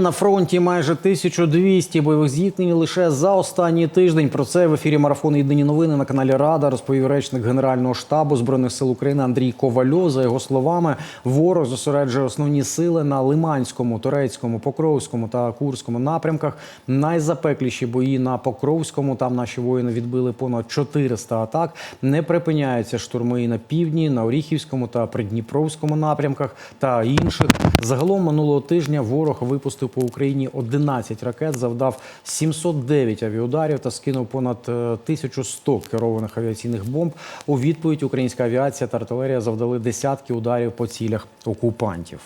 На фронті майже 1200 бойових зіткнень лише за останній тиждень. Про це в ефірі марафон Єдині новини на каналі Рада розповів речник Генерального штабу збройних сил України Андрій Ковальов. За його словами, ворог зосереджує основні сили на Лиманському, Турецькому, Покровському та Курському напрямках. Найзапекліші бої на Покровському. Там наші воїни відбили понад 400 атак. Не припиняються штурми і на півдні, на Оріхівському та Придніпровському напрямках та інших. Загалом минулого тижня ворог випустив по Україні 11 ракет, завдав 709 авіударів та скинув понад е, 1100 керованих авіаційних бомб. У відповідь українська авіація та артилерія завдали десятки ударів по цілях окупантів.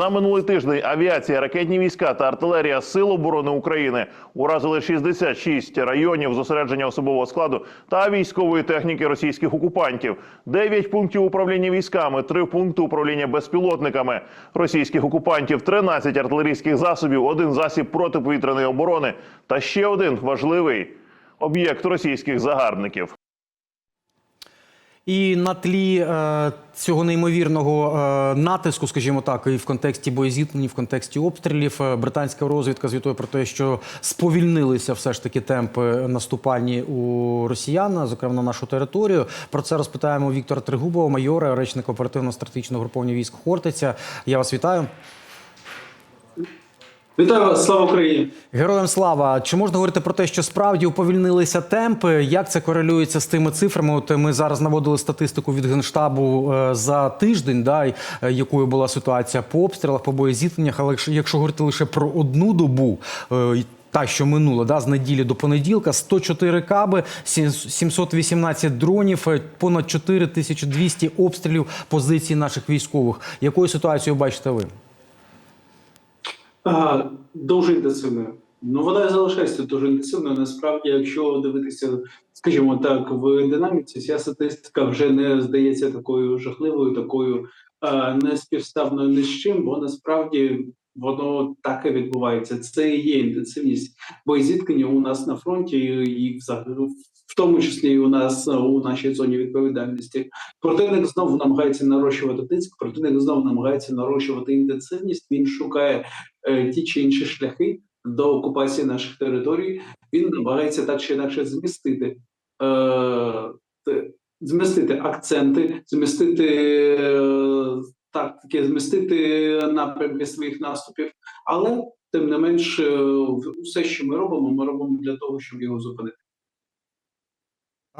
За минулий тиждень авіація, ракетні війська та артилерія Сил оборони України уразили 66 районів зосередження особового складу та військової техніки російських окупантів, 9 пунктів управління військами, 3 пункти управління безпілотниками російських окупантів, 13 артилерійських засобів, один засіб протиповітряної оборони та ще один важливий об'єкт російських загарбників. І на тлі е, цього неймовірного е, натиску, скажімо так, і в контексті боєзіткнень, в контексті обстрілів, е, британська розвідка звітує про те, що сповільнилися все ж таки темпи наступальні у росіян, зокрема на нашу територію. Про це розпитаємо Віктора Тригубова, майора, речника оперативно-стратегічного груповання військ Хортиця. Я вас вітаю. Вітаю вас, слава Україні! Героям слава! Чи можна говорити про те, що справді уповільнилися темпи? Як це корелюється з тими цифрами? От ми зараз наводили статистику від генштабу е, за тиждень, да, е, якою була ситуація по обстрілах, по боєзіткненнях. Але якщо- говорити лише про одну добу. е, Та, що минула, да, з неділі до понеділка, 104 каби, сім- 718 дронів, понад 4200 обстрілів позицій наших військових. Якою ситуацією бачите ви? Дуже інтенсивною. Ну вона залишається дуже інтенсивною. Насправді, якщо дивитися, скажімо так, в динаміці, ця статистика вже не здається такою жахливою, такою неспівставною ні з чим, бо насправді воно так і відбувається. Це і є інтенсивність боєзіткнення у нас на фронті, і. В тому числі і у нас у нашій зоні відповідальності противник знову намагається нарощувати тиск, противник знову намагається нарощувати інтенсивність. Він шукає е, ті чи інші шляхи до окупації наших територій. Він намагається так чи інакше змістити, е, змістити акценти, змістити е, тактики, змістити напрямки своїх наступів. Але тим не менш, е, все, що ми робимо, ми робимо для того, щоб його зупинити.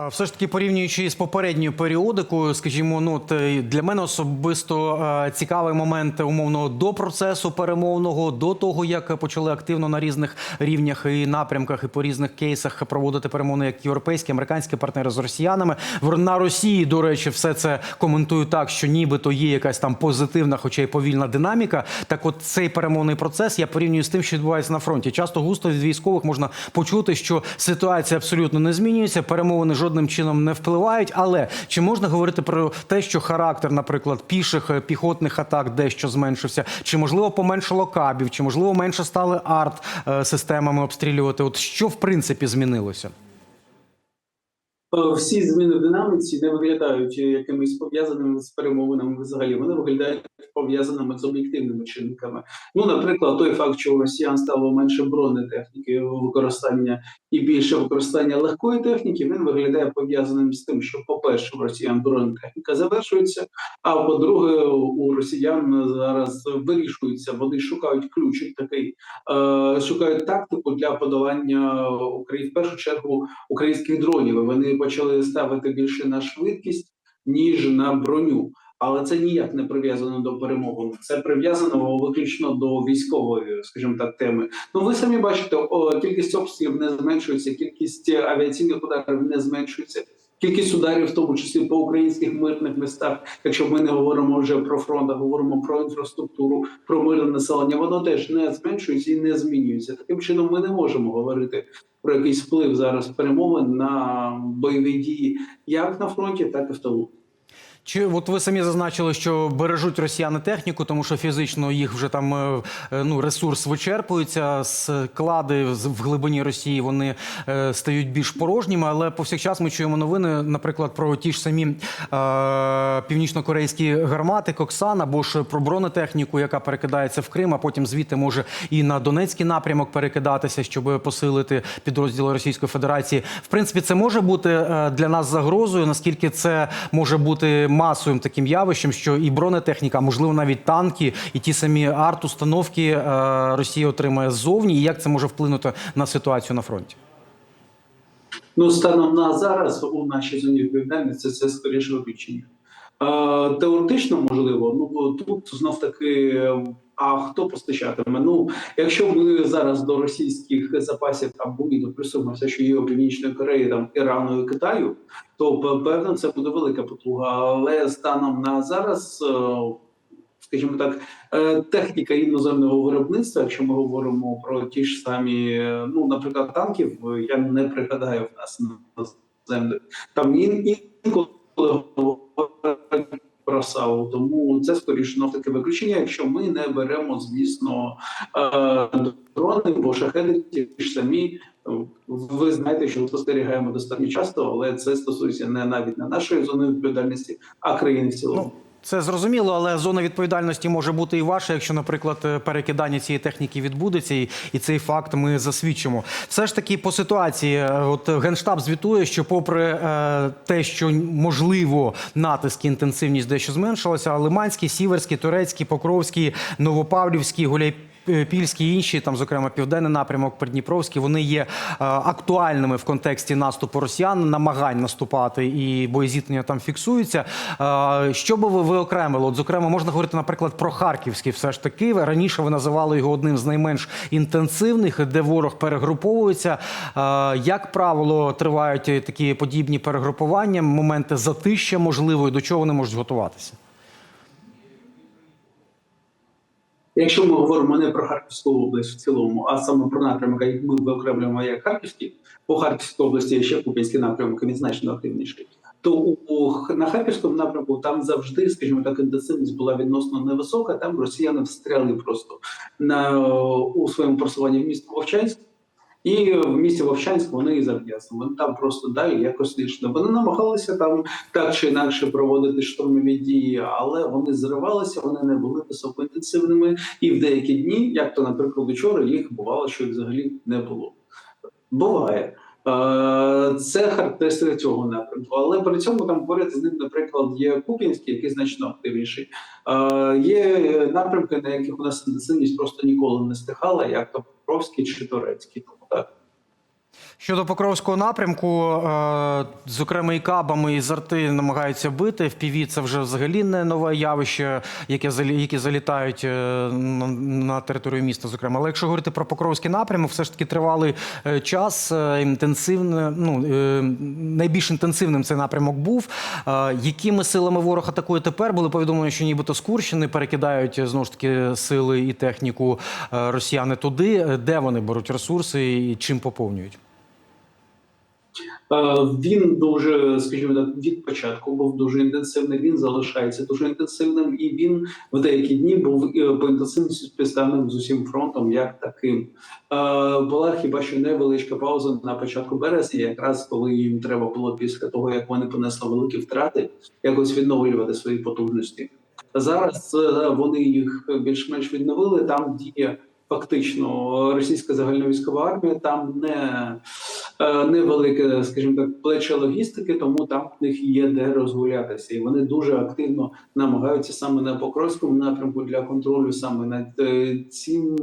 Все ж таки, порівнюючи з попередньою періодикою, скажімо, ну е, для мене особисто е, цікавий момент умовно до процесу перемовного, до того як почали активно на різних рівнях і напрямках, і по різних кейсах проводити перемовини як європейські, американські партнери з росіянами. На Росії, до речі, все це коментують так, що нібито є якась там позитивна, хоча й повільна динаміка. Так, от цей перемовний процес я порівнюю з тим, що відбувається на фронті. Часто густо від військових можна почути, що ситуація абсолютно не змінюється, перемовини жодним чином не впливають. Але чи можна говорити про те, що характер, наприклад, піших е, піхотних атак дещо зменшився, чи можливо поменшало кабів, чи можливо менше стали арт е, системами обстрілювати? От що в принципі змінилося? Е, Всі зміни в динаміці не виглядають якимись пов'язаними з перемовинами взагалі. Вони виглядають пов'язаними з об'єктивними чинниками. Ну, наприклад, той факт, що у росіян стало менше бронетехніки використання і більше використання легкої техніки, він виглядає пов'язаним з тим, що, по-перше, у росіян бронетехніка завершується. А по-друге, у росіян зараз вирішується, вони шукають ключик такий, е, шукають тактику для подолання України в першу чергу українських дронів. Вони почали ставити більше на швидкість ніж на броню. Але це ніяк не прив'язано до перемоги. Це прив'язано виключно до військової, скажімо так, теми. Ну ви самі бачите, о, кількість обстрілів не зменшується, кількість авіаційних ударів не зменшується. Кількість ударів, в тому числі по українських мирних містах, якщо ми не говоримо вже про фронт, а говоримо про інфраструктуру, про мирне населення, воно теж не зменшується і не змінюється. Таким чином, ми не можемо говорити про якийсь вплив зараз перемовин на бойові дії, як на фронті, так і в тилу. Чи от ви самі зазначили, що бережуть росіяни техніку, тому що фізично їх вже там е, е, ну ресурс вичерпується, склади в глибині Росії вони е, стають більш порожніми. Але повсякчас ми чуємо новини, наприклад, про ті ж самі е, північно-корейські гармати Коксан або ж про бронетехніку, яка перекидається в Крим, а потім звідти може і на Донецький напрямок перекидатися, щоб посилити підрозділи Російської Федерації. В принципі, це може бути для нас загрозою. Наскільки це може бути масовим таким явищем, що і бронетехніка, можливо навіть танки, і ті самі арт-установки е, Росія отримає ззовні, і як це може вплинути на ситуацію на фронті? Ну, станом на зараз у нашій зоні відповідальності це скоріше виключення. Е, теоретично можливо, ну тут знов таки. А хто постачатиме? Ну, якщо ми зараз до російських запасів там були допресуємо що є у Північної Кореї, там Ірану і Китаю, то певно це буде велика потуга. Але станом на зараз, е, скажімо так, е, техніка іноземного виробництва, якщо ми говоримо про ті ж самі, е, ну наприклад, танків, я не пригадаю в нас на землі. Там інколи про САУ, тому це скоріше таке виключення, якщо ми не беремо, звісно, е, дрони, бо шахеди ті ж самі. Ви знаєте, що спостерігаємо достатньо часто, але це стосується не навіть не нашої зони відповідальності, а країни в цілому. Це зрозуміло, але зона відповідальності може бути і ваша, якщо, наприклад, е, перекидання цієї техніки відбудеться, і, цей факт ми засвідчимо. Все ж таки, по ситуації, е, от генштаб звітує, що, попри е, те, що можливо натиск і інтенсивність дещо зменшилася, Лиманський, Сіверський, Турецький, Покровський, Новопавлівський, Гуляй. Пільські і інші, там, зокрема, південний напрямок, Придніпровський, вони є е, актуальними в контексті наступу росіян, намагань наступати і боєзіткнення там фіксуються. Е, що би ви виокремили? От, зокрема, можна говорити, наприклад, про Харківський. Все ж таки раніше ви називали його одним з найменш інтенсивних, де ворог перегруповується. Е, як правило, тривають такі подібні перегрупування, моменти затища можливо, і до чого вони можуть готуватися? Якщо ми говоримо не про Харківську область в цілому, а саме про напрямок, який ми виокремлюємо як Харківський, по Харківській області ще купінські напрямок він значно активніший. То у на харківському напрямку там завжди, скажімо так, інтенсивність була відносно невисока. Там росіяни встряли просто на у своєму просуванні в місто Вовчанськ. І в місті Вовчанськ вони і зав'язали. Вони там просто далі якось не. Вони намагалися там так чи інакше проводити штурмові дії, але вони зривалися, вони не були високоінтенсивними. І в деякі дні, як то, наприклад, вчора, їх бувало, що взагалі не було. Буває. Е, Це характеристика цього напрямку, але при цьому там поряд з ним, наприклад, є Куп'янський, який значно активніший. Е, Є напрямки, на яких у нас інтенсивність просто ніколи не стихала, як то Покровський чи Турецький. Тому так. Щодо Покровського напрямку, е, зокрема, і кабами, і зарти намагаються бити. В ПІВІ це вже взагалі не нове явище, які залітають е, на, територію міста. Зокрема, але якщо говорити про Покровський напрямок, все ж таки тривалий е, час. Інтенсивне, ну найбільш інтенсивним цей напрямок був. Якими силами ворог атакує тепер? Були повідомлення, що нібито з Курщини перекидають знову ж таки сили і техніку росіяни туди. Де вони беруть ресурси і чим поповнюють? Е, Він дуже, скажімо так, від початку був дуже інтенсивний. Він залишається дуже інтенсивним, і він в деякі дні був е, по інтенсивності співставним з усім фронтом, як таким. Е, Була хіба що невеличка пауза на початку березня, якраз коли їм треба було після того, як вони понесли великі втрати, якось відновлювати свої потужності. Зараз вони їх більш-менш відновили. Там діє фактично російська загальновійськова армія. Там не невелике, скажімо так, плече логістики, тому там в них є де розгулятися, і вони дуже активно намагаються саме на Покровському напрямку для контролю саме над е, цим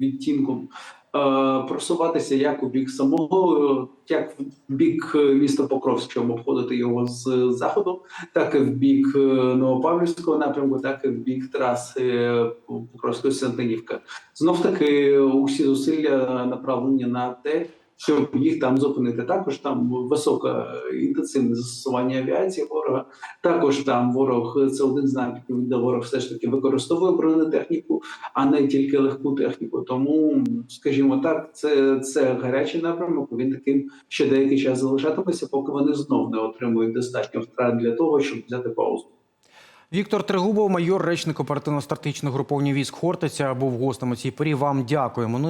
відтінком. е, Просуватися як у бік самого, е, як в бік е, міста Покровськ, щоб обходити його з заходу, так і в бік е, Новопавлівського напрямку, так і в бік траси е, Покровської Сантинівка. Знов таки усі зусилля направлені на те, щоб їх там зупинити. Також там високе інтенсивне застосування авіації ворога. Також там ворог це один з напрямків, де ворог все ж таки використовує бронетехніку, а не тільки легку техніку. Тому, скажімо так, це, це гарячий напрямок. Він таким ще деякий час залишатиметься, поки вони знов не отримують достатньо втрат для того, щоб взяти паузу. Віктор Тригубов, майор, речник оперативно-стратегічного груповання військ Хортиця, був гостем у цій порі. Вам дякуємо. Ну